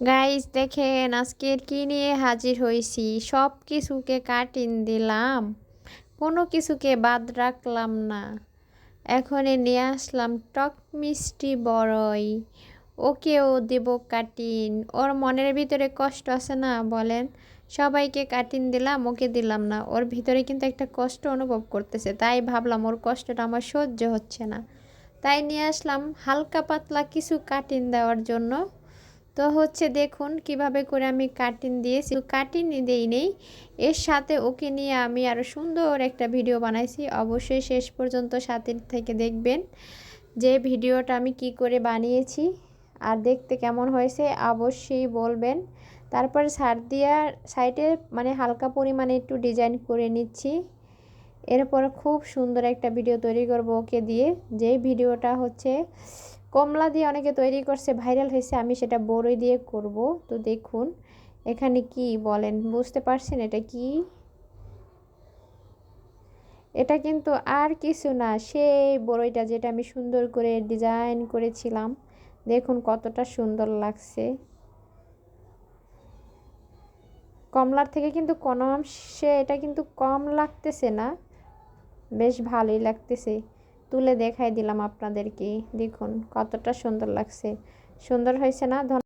Guys দেখেন, আজকের কি নিয়ে হাজির হয়েছি সব কিছুকে কাটিন দিলাম। কোনো কিছুকে বাদ রাখলাম না। এখন নিয়ে আসলাম টক মিষ্টি বড়ই। ওকেও দেব কাটিন ওর মনের ভিতরে কষ্ট আছে না, বলেন? সবাইকে কাটিন দিলাম, ওকে দিলাম না। ওর ভিতরে কিন্তু একটা কষ্ট অনুভব করতেছে। তাই ভাবলাম ওর কষ্টটা আমার সহ্য হচ্ছে না। তাই নিয়ে আসলাম হালকা পাতলা কিছু কাটিন দেওয়ার জন্য। তো হচ্ছে দেখুন কীভাবে করে আমি কাটিং দিয়েছি কাটিং দিই নেই, এর সাথে ওকে নিয়ে আমি আরও সুন্দর একটা ভিডিও বানাইছি। অবশ্যই শেষ পর্যন্ত সাথে থেকে দেখবেন যে ভিডিওটা আমি কি করে বানিয়েছি আর দেখতে কেমন হয়েছে অবশ্যই বলবেন। তারপরে সার দেওয়ার সাইডে মানে হালকা পরিমাণে একটু ডিজাইন করে নিচ্ছি। এরপর খুব সুন্দর একটা ভিডিও তৈরি করব ওকে দিয়ে। যে ভিডিওটা হচ্ছে কমলা দিয়ে অনেকে তৈরি করছে ভাইরাল হয়েছে, আমি সেটা বড়ই দিয়ে করব। তো দেখুন, এখানে কি বলেন, বুঝতে পারছেন এটা কি? এটা কিন্তু আর কিছু না, সেই বড়ইটা যেটা আমি সুন্দর করে ডিজাইন করেছিলাম। দেখুন কতটা সুন্দর লাগছে। কমলার থেকে কিন্তু কোনো অংশে এটা কিন্তু কম লাগতেছে না, বেশ ভালোই লাগতেছে। তুলে দেখাই দিলাম আপনাদেরকে। দেখুন কতটা সুন্দর লাগছে। সুন্দর হয়েছে না?